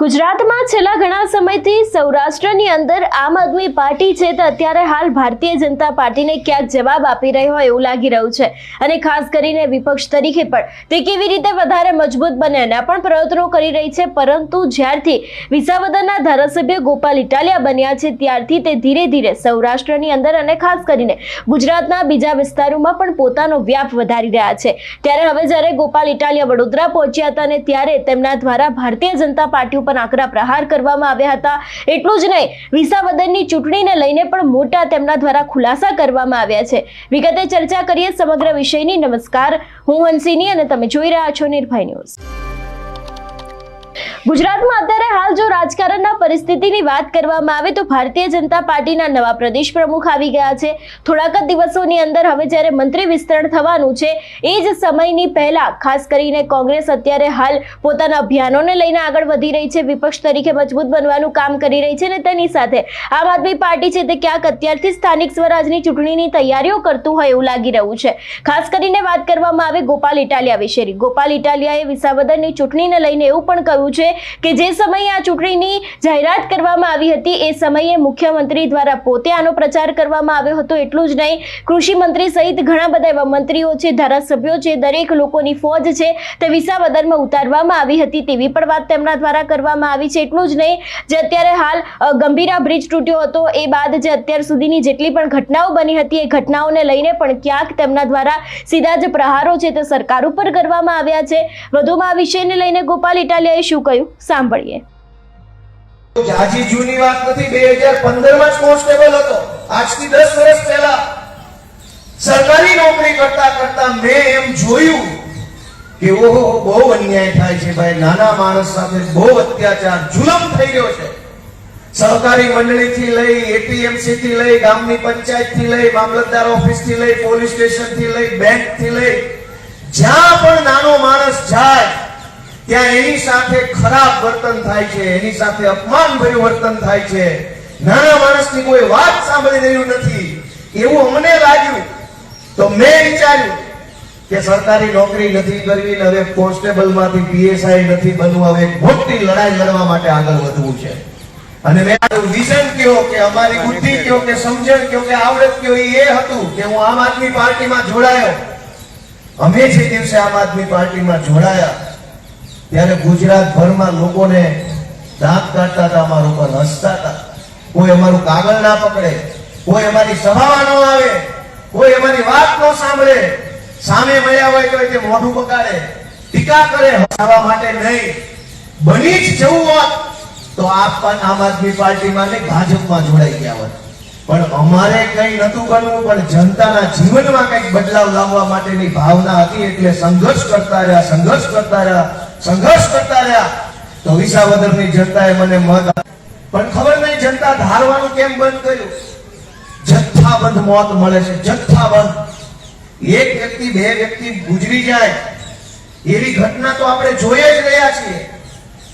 ગુજરાતમાં છેલ્લા ઘણા સમયથી સૌરાષ્ટ્રની અંદર આમ આદમી પાર્ટી છે તો અત્યારે હાલ ભારતીય જનતા પાર્ટીને ક્યાંક જવાબ આપી રહ્યો હોય એવું લાગી રહ્યું છે. અને ખાસ કરીને વિપક્ષ તરીકે પણ તે કેવી રીતે વધારે મજબૂત બને એના પણ પ્રયત્નો કરી રહી છે. પરંતુ જ્યારથી વિસાવદરના ધારાસભ્ય ગોપાલ ઇટાલિયા બન્યા છે, ત્યારથી તે ધીરે ધીરે સૌરાષ્ટ્રની અંદર અને ખાસ કરીને ગુજરાતના બીજા વિસ્તારોમાં પણ પોતાનો વ્યાપ વધારી રહ્યા છે. ત્યારે હવે જ્યારે ગોપાલ ઇટાલિયા વડોદરા પહોંચ્યા હતા અને ત્યારે તેમના દ્વારા ભારતીય જનતા પાર્ટી ઉપર આકરા પ્રહાર કરવામાં આવ્યા હતા. એટલું જ નહીં, વિસાવદનની ચૂંટણીને લઈને પણ મોટા તેમના દ્વારા ખુલાસા કરવામાં આવ્યા છે. વિગતે ચર્ચા કરીએ સમગ્ર વિષયની. નમસ્કાર, હું હંસિની અને તમે જોઈ રહ્યા છો નિર્ભય ન્યૂઝ. ગુજરાતમાં અત્યારે હાલ જો રાજકારણના પરિસ્થિતિની વાત કરવામાં આવે તો ભારતીય જનતા પાર્ટીના નવા પ્રદેશ પ્રમુખ આવી ગયા છે. થોડાક જ દિવસોની અંદર હવે જ્યારે મંત્રી વિસ્તરણ થવાનું છે, એ જ સમયની પહેલા ખાસ કરીને કોંગ્રેસ અત્યારે હાલ પોતાના અભિયાનોને લઈને આગળ વધી રહી છે, વિપક્ષ તરીકે મજબૂત બનવાનું કામ કરી રહી છે અને તેની સાથે આમ આદમી પાર્ટી છે તે ક્યાંક અત્યારથી સ્થાનિક સ્વરાજની ચૂંટણીની તૈયારીઓ કરતું હોય એવું લાગી રહ્યું છે. ખાસ કરીને વાત કરવામાં આવે ગોપાલ ઇટાલિયા વિશેની. ગોપાલ ઇટાલિયાએ વિસાવદરની ચૂંટણીને લઈને એવું પણ કહ્યું છે કે જે સમયે આ ચૂંટણીની જાહેરાત કરવામાં આવી હતી, એ સમયે મુખ્યમંત્રી દ્વારા પોતે આનો પ્રચાર કરવામાં આવ્યો હતો. એટલું જ નહીં, કૃષિ મંત્રી સહિત ઘણા બધા એવા મંત્રીઓ છે, ધારાસભ્યો છે, દરેક લોકોની ફોજ છે, તે વિસાવદરમાં ઉતારવામાં આવી હતી તેવી પણ વાત તેમના દ્વારા કરવામાં આવી છે. એટલું જ નહીં, જે અત્યારે હાલ ગંભીરા બ્રિજ તૂટ્યો હતો, એ બાદ જે અત્યાર સુધીની જેટલી પણ ઘટનાઓ બની હતી, એ ઘટનાઓને લઈને પણ ક્યાંક તેમના દ્વારા સીધા જ પ્રહારો છે તે સરકાર ઉપર કરવામાં આવ્યા છે. વધુમાં આ વિષયને લઈને ગોપાલ ઇટાલિયાએ શું કહ્યું? સાંભળીએ. જાજી જૂની વાત નથી, બે હજાર પંદરમાં જ કોન્સ્ટેબલ હતો. આજથી દસ વર્ષ પહેલા. સરકારી નોકરી કરતા કરતા મેં એમ જોયું કે, ઓહો, બહુ અન્યાય થાય છે ભાઈ. નાના માણસ સાથે બહુ અત્યાચાર, જુલમ થઈ રહ્યો છે. સહકારી મંડળી થી લઈ એપીએમસી થી લઈ, ગામની પંચાયતથી લઈ, મામલતદાર ઓફિસથી લઈ, પોલીસ સ્ટેશનથી લઈ બેંકથી લઈ, જ્યાં પણ નાનો માણસ જાય ત્યાં એની સાથે ખરાબ વર્તન થાય છે, એની સાથે અપમાનભર્યું વર્તન થાય છે. નાના માણસની કોઈ વાત સાંભળી રહ્યું નથી. એવું અમને લાગ્યું. તો મેં વિચાર્યું કે સરકારી નોકરી નથી કરવી હવે કોન્સ્ટેબલમાંથી પીએસઆઈ નથી બનવું, હવે મોટી લડાઈ લડવા માટે આગળ વધવું છે. અને મેં વિઝન કયો કે અમારી બુદ્ધિ કયો કે સમજણ કયો કે આવડત કયો, એ હતું કે હું આમ આદમી પાર્ટીમાં જોડાયો. અમે જે દિવસે આમ આદમી પાર્ટીમાં જોડાયા ત્યારે ગુજરાતભરમાં લોકોને દાંત કાઢતા હતા, અમારા ઉપર હસતા હતા. કોઈ અમારું કાગળ ના પકડે, કોઈ અમારી સભામાં ન આવે, કોઈ અમારી વાત ન સાંભળે. સામે મળ્યા હોય તો તે મોઢું બગાડે. ટીકા કરે હસાવા માટે નહીં. બની જ જવું હોત તો આપ પણ આમ આદમી પાર્ટીમાં ને ભાજપમાં જોડાઈ ગયા હોત. પણ અમારે કઈ નતું કરવું, પણ જનતાના જીવનમાં કંઈક બદલાવ લાવવા માટેની ભાવના હતી એટલે સંઘર્ષ કરતા રહ્યા, સંઘર્ષ કરતા રહ્યા, સંઘર્ષ કરતા રહ્યા. તો વિસાવદરની જનતાએ મને મત. પણ ખબર નહીં જનતા ધારવાનું કેમ બંધ કર્યું? જથ્થાબંધ મોત મળે છે, જથ્થાબંધ. એક વ્યક્તિ, બે વ્યક્તિ ગુજરી જાય. એવી ઘટના તો આપણે જોઈએ જ રહ્યા છીએ.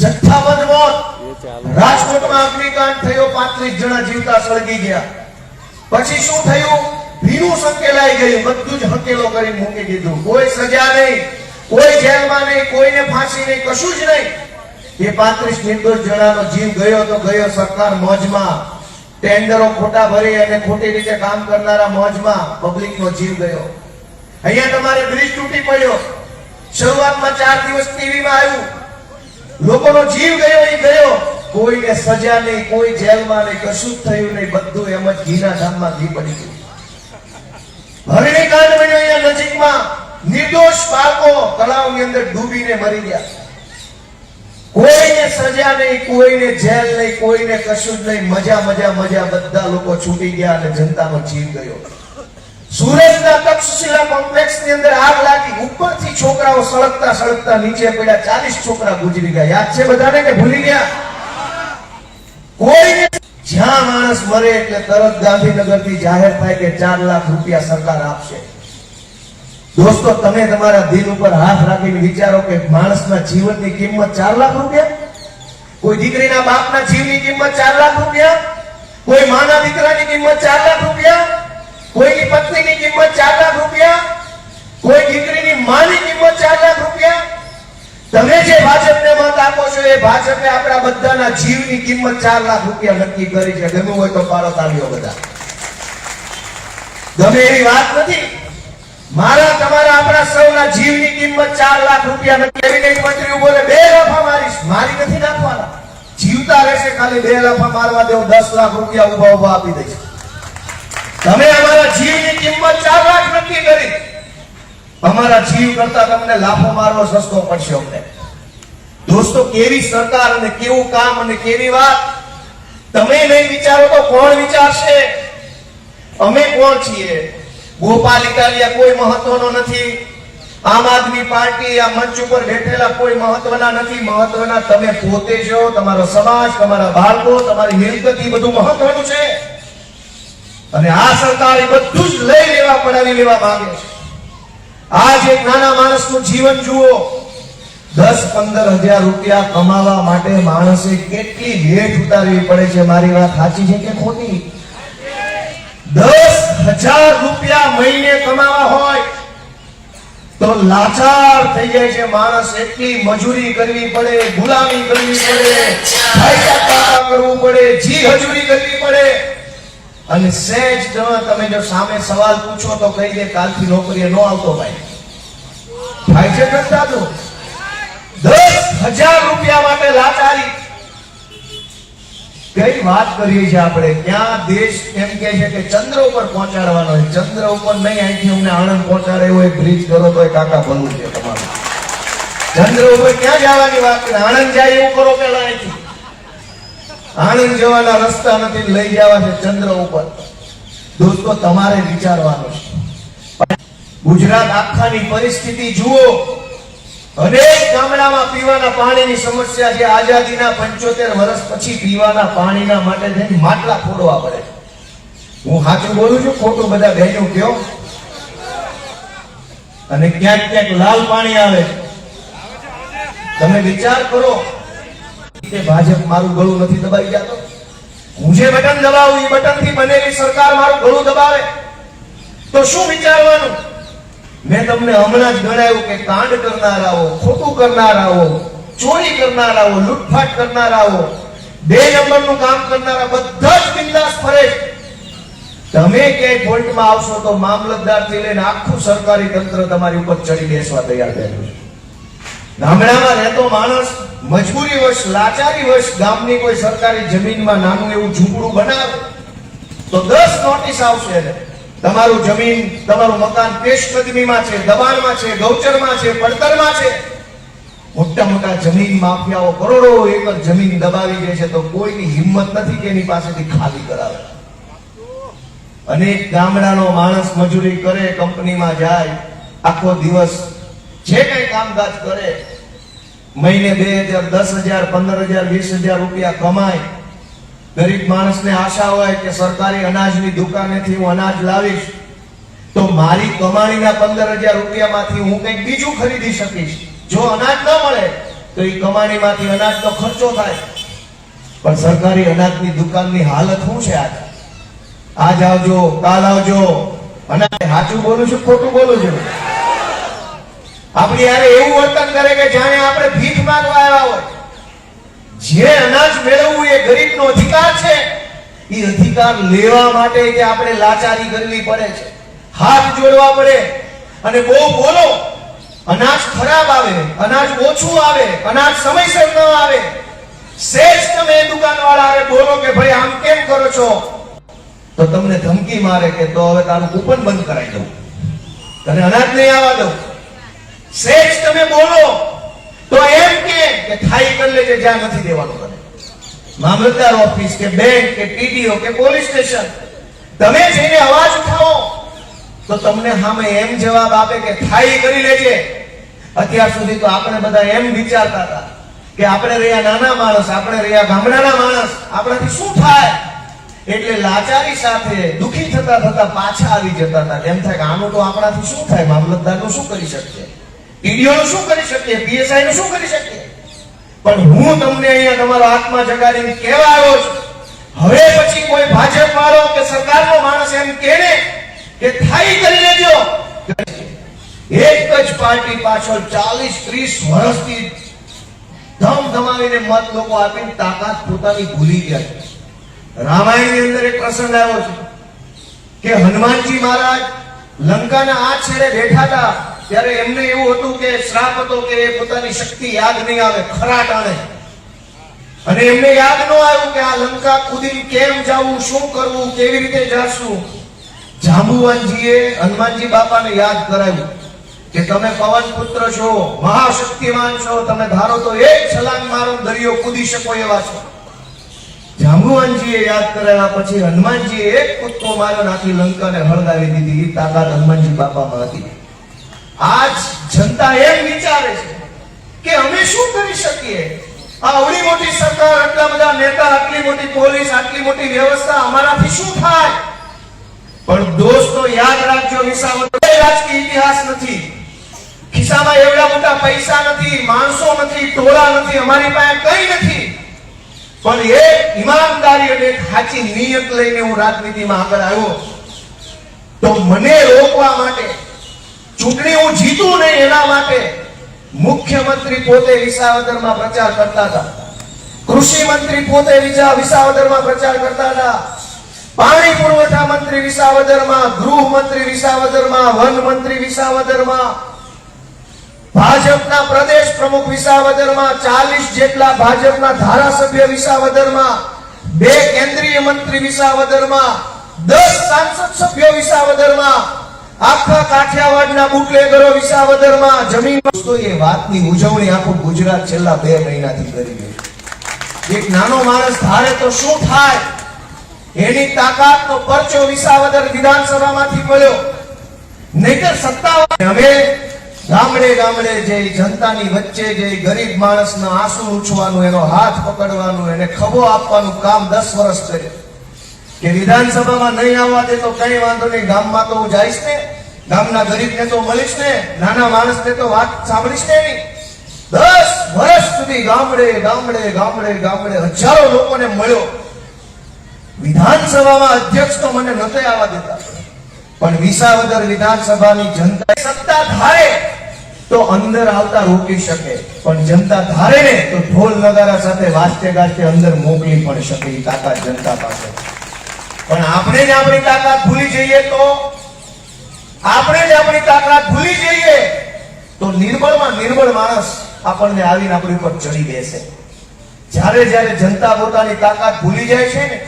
જથ્થાબંધ મોત. રાજકોટમાં અગ્નિકાંડ થયો, પાંત્રીસ જણા જીવતા સળગી ગયા. પછી શું થયું? ભીનું સંકેલાઈ ગયું. બધું જ હકેલો કરી મૂકી દીધું. કોઈ સજા નહીં, કોઈ જેલમાં નહીં, કોઈને ફાંસી નહીં, કશું જ નહીં. એ પાંત્રીસ નિર્દોષ જણાનો જીવ ગયો તો ગયો સરકાર મોજમાં. ટેન્ડરો ખોટા ભરી અને ખોટી રીતે કામ કરનારા મોજમાં પબ્લિકનો જીવ ગયો. અહીંયા તમારે બ્રિજ તૂટી પડ્યો. શરૂઆતમાં ચાર દિવસ ટીવીમાં આવ્યું. લોકોનો જીવ ગયો, એ ગયો. કોઈને સજા નહીં, કોઈ જેલમાં નહીં, કશું થયું નહીં. બધું એમ જ ઘીના ધામમાં ઘી પડી ગયું. હરણીકાંડ બન્યો અહીંયા નજીકમાં. નિર્દોષ બાળકો તળાવની અંદર ડૂબીને મરી ગયા. કોઈને સજા નહીં, કોઈને જેલ નહીં, કોઈને કશું જ નહીં. મજા મજા મજા બધા લોકો છૂટી ગયા અને જનતાનો જીવ ગયો. સુરતના તક્ષશિલા કોમ્પ્લેક્સની અંદર આગ લાગી. ઉપરથી છોકરાઓ સળગતા સળગતા નીચે પડ્યા. ચાલીસ છોકરા ગુજરી ગયા. યાદ છે બધાને કે ભૂલી ગયા? કોઈને? જ્યાં માણસ મરે એટલે તરત ગાંધીનગરથી જાહેર થાય કે ચાર લાખ રૂપિયા સરકાર આપશે. દોસ્તો, તમે તમારા દિલ ઉપર હાથ રાખીને વિચારો કે માણસના જીવનની કિંમત ચાર લાખ રૂપિયા? કોઈ દીકરીના બાપના જીવની કિંમત ચાર લાખ રૂપિયા? કોઈ માના દીકરાની કિંમત ચાર લાખ રૂપિયા? કોઈની પત્નીની કિંમત ચાર લાખ રૂપિયા, કોઈ દીકરીની માની કિંમત ચાર લાખ રૂપિયા. તમે જે ભાજપને મત આપો છો એ ભાજપે આપણા બધાના જીવની કિંમત ચાર લાખ રૂપિયા નક્કી કરી છે. ગમે હોય તો પાડો તાળીઓ બધા. ગમે એવી વાત નથી. મારા, તમારા, આપણા સૌના જીવની કિંમત ચાર લાખ રૂપિયા નક્કી એવી કઈ મંત્રી બોલે, બે લાફા મારીશ. મારી નથી નાખવાના. જીવતા રહેશે ખાલી બે લાફા મારવા દેવો દસ લાખ રૂપિયા ઊભા ઊભા આપી દઈશ. તમે જીવની કિંમત ચાર લાખ નક્કી કરી. અમારા જીવ કરતા તમને લાફો મારવો સસ્તો પડશે અમને. દોસ્તો, કેવી સરકાર અને કેવું કામ અને કેવી વાત? તમે નહીં વિચારો તો કોણ વિચારશે? અમે કોણ છીએ? ગોપાલ ઇટાલિયા કોઈ મહત્વનો નથી. આમ આદમી પાર્ટી આ મંચ ઉપર બેઠેલા કોઈ મહત્વના નથી. મહત્વના તમે પોતે છો, તમારો સમાજ, તમારા બાળકો, તમારી મિલકત બધું મહત્વનું છે. અને આ સરકાર બધું જ લઈ લેવા પડાવી લેવા માંગે છે. આજ એક નાના માણસનું જીવન જુઓ. દસ પંદર હજાર રૂપિયા કમાવા માટે માણસે કેટલી ભેટ ઉતારવી પડે છે મારી વાત સાચી છે કે ખોટી? દસ હજાર રૂપિયા મહિને કમાવા હોય તો લાચાર થઈ જાય છે માણસ, એટલી મજૂરી કરવી પડે, ગુલામી કરવી પડે કરવું પડે, જી હજૂરી કરવી પડે. અને સહેજ તમે તમે જો સામે સવાલ પૂછો તો કહી દે કાલથી નોકરીએ ન આવતો ભાઈ. થાય છે કરતા તો દસ હજાર રૂપિયા માટે લાચારી. કઈ વાત કરીએ છીએ આપણે? ક્યાં દેશ એમ કે છે કે ચંદ્ર ઉપર પહોંચાડવાનો છે. ચંદ્ર ઉપર નહીં, અહીંથી અમને આણંદ પહોંચાડે એવો બ્રિજ કરો તો એ કાકા ભરવું છે તમારું. ચંદ્ર ઉપર ક્યાં જવાની વાત કરે? આણંદ જાય એવું કરો પેલા અહીંથી. આણંદ જવાના રસ્તા નથી, લઈ જવા છે ચંદ્ર ઉપર. દોસ્તો, તમારે વિચારવાનું છે. ગુજરાત આખાની પરિસ્થિતિ જુઓ. અનેક ગામડામાં પીવાના પાણીની સમસ્યા છે. આઝાદીના પંચોતેર વર્ષ પછી પીવાના પાણીના માટે થઈને માટલા ફોડવા પડે. હું સાચું બોલું છું? ખોટું બધા બહેનો કયો અને ક્યાંક ક્યાંક લાલ પાણી આવે. તમે વિચાર કરો. ભાજપ મારું ગળું નથી દબાવી જતો હું જે બટન દબાવું એ બટનથી બનેલી સરકાર મારું ગળું દબાવે. તો શું વિચારવાનું? મેં તમને હમણાં જ ગણાવ્યું કે કાંડ કરનારાઓ, ખોટું કરનારાઓ, ચોરી કરનારાઓ, લૂંટફાટ કરનારાઓ, બે નંબરનું કામ કરનારા બધા જ બિંદાસ ફરે તમે ક્યાંય કોર્ટમાં આવશો તો મામલતદારથી લઈને આખું સરકારી તંત્ર તમારી ઉપર ચડી બેસવા તૈયાર થયેલું છે. ગામડામાં રહેતો માણસ મજબૂરી વશ, લાચારી વશ ગામની કોઈ સરકારી જમીનમાં નાનું એવું ઝૂંપડું બનાવે, તો દસ નોટિસ આવશે એને. તમારું જમીન, તમારું મકાન પેશકદમીમાં છે, દબાણમાં છે, ગૌચરમાં છે, પડતરમાં છે. મોટા મોટા જમીન માફિયાઓ કરોડો એકર જમીન દબાવી દે છે તો કોઈની હિંમત નથી કે એની પાસેથી ખાલી કરાવે. અનેક ગામડાનો માણસ મજૂરી કરે, કંપનીમાં જાય, આખો દિવસ જે કઈ કામકાજ કરે, મહિને બે હજાર, દસ હજાર, પંદર હજાર, વીસ હજાર રૂપિયા કમાય. ગરીબ માણસને આશા હોય કે સરકારી અનાજની દુકાનેથી હું અનાજ લાવીશ, તો મારી કમાણીના પંદર હજાર રૂપિયામાંથી હું કંઈક બીજું ખરીદી શકીશ. જો અનાજ ન મળે, તો એ કમાણીમાંથી અનાજનો ખર્ચો થાય. પણ સરકારી અનાજની દુકાનની હાલત શું છે આજે? આજ આવજો, કાલ આવજો. અને સાચું બોલું છું ખોટું બોલું છું? આપણી યારે એવું વર્તન કરે કે જાણે આપણે ભીખ માંગવા આવ્યા હોય. જે અનાજ મેળવવું એ ગરીબનો અધિકાર છે, એ અધિકાર લેવા માટે કે આપણે લાચારી કરવી પડે છે. હાથ જોડવા પડે અને બહુ બોલો, અનાજ ખરાબ આવે, અનાજ ઓછું આવે, અનાજ સમયસર ન આવે. સેજ તમે દુકાનવાળાને બોલો કે ભાઈ, આમ કેમ કરો છો? તો તમને ધમકી મારે કે તો હવે તારું કૂપન બંધ કરાવી દઉં. તને અનાજ નહીં આવવા દઉં. સેજ તમે બોલો, તો એમ કે કે થાઈ કરી લેજે, જ્યાં નથી દેવાનું કરે મામલતદાર ઓફિસ કે બેંક કે ટીડીઓ કે પોલીસ સ્ટેશન, તમે જઈને અવાજ ઉઠાવો, તો તમને સામે એમ જવાબ આપે કે થાઈ કરી લેજે. અત્યાર સુધી તો આપણે બધા એમ વિચારતા હતા કે આપણે રહ્યા નાના માણસ, આપણે રહ્યા ગામડાના માણસ, આપણાથી શું થાય? એટલે લાચારી સાથે, દુખી થતા થતા પાછા આવી જતા હતા. એમ થાય કે આનું તો આપણાથી શું થાય? મામલતદારનું શું કરી શકીએ? ટીડીઓ શું કરી શકીએ પીએસઆઈ નું શું કરી શકીએ પણ હું તમને અહીંયા તમારો આત્મા જગાડીને કહેવા આવ્યો છું, હવે પછી કોઈ ભાજપ વાળો કે સરકારનો માણસ એમ કહેને કે થાઈ કરી લેજો. એક જ પાર્ટી પાછળ ચાલીસ, ત્રીસ વર્ષથી ધમ ધમાવીને મત લોકો આપીને તાકાત પોતાની ભૂલી ગયા છે. રામાયણની અંદર એક પ્રસંગ આવ્યો છે કે હનુમાનજી મહારાજ લંકાના આ છેડે બેઠા હતા. ત્યારે એમને એવું હતું કે શ્રાપ હતો કે એ પોતાની શક્તિ યાદ નહીં આવે ખરા ટાણે અને એમને યાદ ન આવ્યું કે આ લંકા કૂદીને કેમ જાવું, શું કરવું, કેવી રીતે જાશું? જાંબુવાનજીએ હનુમાનજી બાપાને યાદ કરાવ્યું કે તમે પવન પુત્ર છો, મહાશક્તિમાન છો, તમે ધારો તો એક છલાંગ મારો દરિયો કૂદી શકો એવા છો. જાંબુવાનજીએ યાદ કરાવ્યા પછી હનુમાનજીએ એક કૂદકો માર્યો નાખી લંકાને હળગાવી દીધી. તાકાત હનુમાનજી બાપામાં હતી. આજ જનતા એમ વિચારે છે કે અમે શું કરી શકીએ? આ આવડી મોટી સરકાર, આટલા બધા નેતા, આટલી મોટી પોલીસ, આટલી મોટી વ્યવસ્થા અમારાથી શું થાય? પણ દોસ્તો, યાદ રાખજો રાજકીય ઇતિહાસ નથી. ખિસ્સામાં એવડા મોટા પૈસા નથી, માણસો નથી, ટોળા નથી, અમારી પાસે કંઈ નથી. પણ એક ઈમાનદારી અને સાચી નિયત લઈને હું રાજનીતિમાં આગળ આવ્યો. તો મને રોકવા માટે ચૂંટણી હું જીતું નહીં એના માટે મુખ્યમંત્રી પોતે વિસાવદરમાં પ્રચાર કરતા હતા. કૃષિ મંત્રી પોતે વિસા વિસાવદરમાં પ્રચાર કરતા હતા. પાણી પુરવઠા મંત્રી વિસાવદરમાં, ગૃહ મંત્રી વિસાવદરમાં, વન મંત્રી વિસાવદરમાં, ભાજપના પ્રદેશ પ્રમુખ વિસાવદરમાં, ચાલીસ જેટલા ભાજપના ધારાસભ્ય વિસાવદરમાં, બે કેન્દ્રીય મંત્રી વિસાવદરમાં, દસ સાંસદ સભ્યો વિસાવદરમાં આખા કાઠિયાવાડના બુટલેગરો વિસાવદરમાં જમીન દોસ્તો એ વાતની ઉજવણી આખું ગુજરાત છેલ્લા બે મહિનાથી કરી રહ્યું એક નાનો માણસ ધારે તો શું થાય? એની તાકાતનો પરચો વિસાવદર વિધાનસભામાંથી મળ્યો. નહીતર સત્તા હવે ગામડે ગામડે જે જનતાની વચ્ચે જે ગરીબ માણસના આંસુ ઉછવાનું, એનો હાથ પકડવાનું, એને ખભો આપવાનું કામ દસ વર્ષ કર્યું. કે વિધાનસભામાં નહીં આવવા દે તો કઈ વાંધો નહીં. ગામમાં તો હું જઈશ ને. ગામના ગરીબને તો મળીશ ને. નાના માણસને તો વાત સાંભળીશ ને એની. દસ વર્ષ સુધી ગામડે ગામડે ગામડે ગામડે હજારો લોકોને મળ્યો. વિધાનસભામાં અધ્યક્ષ તો મને નથી આવવા દેતા. પણ વિસાવદર વિધાનસભાની જનતા સત્તા ધારે તો અંદર આવતા રોકી શકે. પણ જનતા ધારે ને તો ઢોલ નગારા સાથે વાસ્તે ગાજતે અંદર મોકલી પણ શકે તાકાત જનતા પાસે. પણ આપણે જ આપણી તાકાત ભૂલી જઈએ તો? આપણે જ આપણી તાકાત ભૂલી જઈએ? તો નિર્બળમાં નિર્બળ માણસ આપણને આવીને આપણી ઉપર ચડી બેસે. જ્યારે જ્યારે જનતા પોતાની તાકાત ભૂલી જાય છે ને,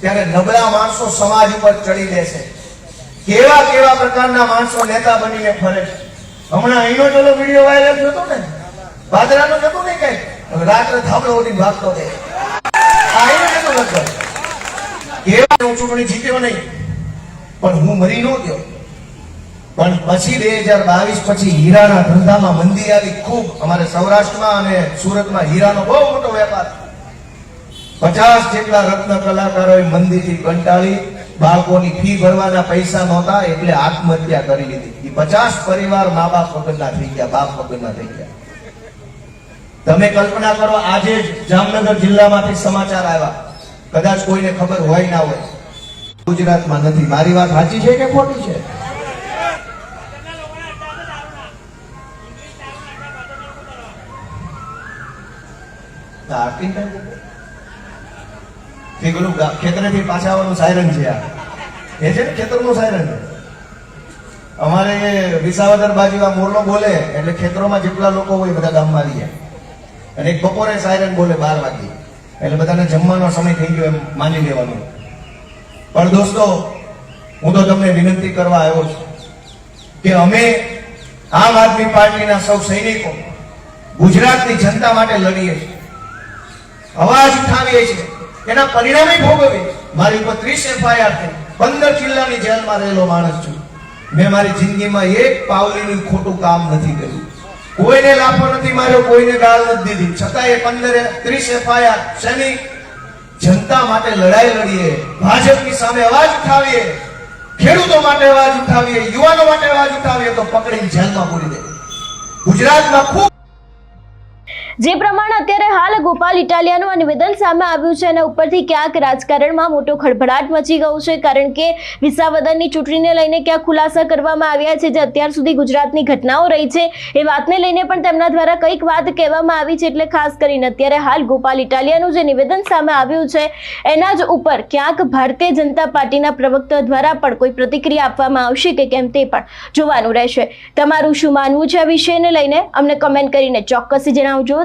ત્યારે નબળા માણસો સમાજ ઉપર ચડી બેસે. કેવા કેવા પ્રકારના માણસો નેતા બનીને ફરે છે. હમણાં અહીંનો પેલો વીડિયો વાયરલ થતો ને? બાદરાનો જતો ને કઈ? રાત્રે થાપડો ઉઠી ભાગતો હતો અહીંનો જતો લગભગ. હું ચૂંટણી જીત્યો નહીં. પણ હું મરી ન ગયો. પણ પછી બે હજાર બાવીસ પછી હીરાના ધંધામાં મંદી આવી ખૂબ અમારે સૌરાષ્ટ્રમાં અને સુરતમાં હીરાનો બહુ મોટો વેપાર. પચાસ જેટલા રત્ન કલાકારોએ મંદીથી કંટાળી બાળકોની ફી ભરવાના પૈસા નહોતા એટલે આત્મહત્યા કરી લીધી. એ પચાસ પરિવાર મા બાપ વગરના થઈ ગયા, બાપ વગરના થઈ ગયા. તમે કલ્પના કરો આજે જામનગર જિલ્લામાંથી સમાચાર આવ્યા. કદાચ કોઈને ખબર હોય ના હોય. ગુજરાતમાં નથી. મારી વાત સાચી છે કે ખોટી છે? ખેતરેથી પાછા આવવાનું સાયરન છે આ. એ છે ને ખેતરનું સાયરન અમારે વિસાવદર બાજુ આ મોરલો બોલે, એટલે ખેતરોમાં જેટલા લોકો હોય બધા ગામમાં આવી અને એક બપોરે સાયરન બોલે બાર વાગે. એટલે બધાને જમવાનો સમય થઈ ગયો એમ માની લેવાનો. પણ દોસ્તો, હું તો તમને વિનંતી કરવા આવ્યો છું કે અમે આમ આદમી પાર્ટીના સૌ સૈનિકો ગુજરાતની જનતા માટે લડીએ છીએ. અવાજ ઉઠાવીએ છીએ. એના પરિણામે ભોગવીએ મારી ઉપર ત્રીસ એફઆઈઆર થઈ. પંદર જિલ્લાની જેલમાં રહેલો માણસ છું. મેં મારી જિંદગીમાં એક પાવલીનું ખોટું કામ નથી કર્યું. કોઈને લાફો નથી માર્યો, કોઈને ગાળ નથી દીધી. છતાં એ પંદરે ત્રીસ એફઆઈઆર શેની? જનતા માટે લડાઈ લડીએ, ભાજપની સામે અવાજ ઉઠાવીએ, ખેડૂતો માટે અવાજ ઉઠાવીએ, યુવાનો માટે અવાજ ઉઠાવીએ, તો પકડીને જેલમાં પૂરી દે. ગુજરાતમાં ખૂબ જે પ્રમાણે અત્યારે હાલ ગોપાલ ઇટાલિયાનું આ નિવેદન સામે આવ્યું છે અને ઉપરથી ક્યાંક રાજકારણમાં મોટો ખળભળાટ મચી ગયો છે, કારણ કે વિસાવદનની ચૂંટણીને લઈને ક્યાંક ખુલાસા કરવામાં આવ્યા છે, જે અત્યાર સુધી ગુજરાતની ઘટનાઓ રહી છે, એ વાતને લઈને પણ તેમના દ્વારા કંઈક વાત કહેવામાં આવી છે, એટલે ખાસ કરીને અત્યારે હાલ ગોપાલ ઇટાલિયાનું જે નિવેદન સામે આવ્યું છે, એના જ ઉપર ક્યાંક ભારતીય જનતા પાર્ટીના પ્રવક્તા દ્વારા પણ કોઈ પ્રતિક્રિયા આપવામાં આવશે કે કેમ તે પણ જોવાનું રહેશે. તમારું શું માનવું છે આ વિષયને લઈને? અમને કમેન્ટ કરીને ચોક્કસ જણાવજો.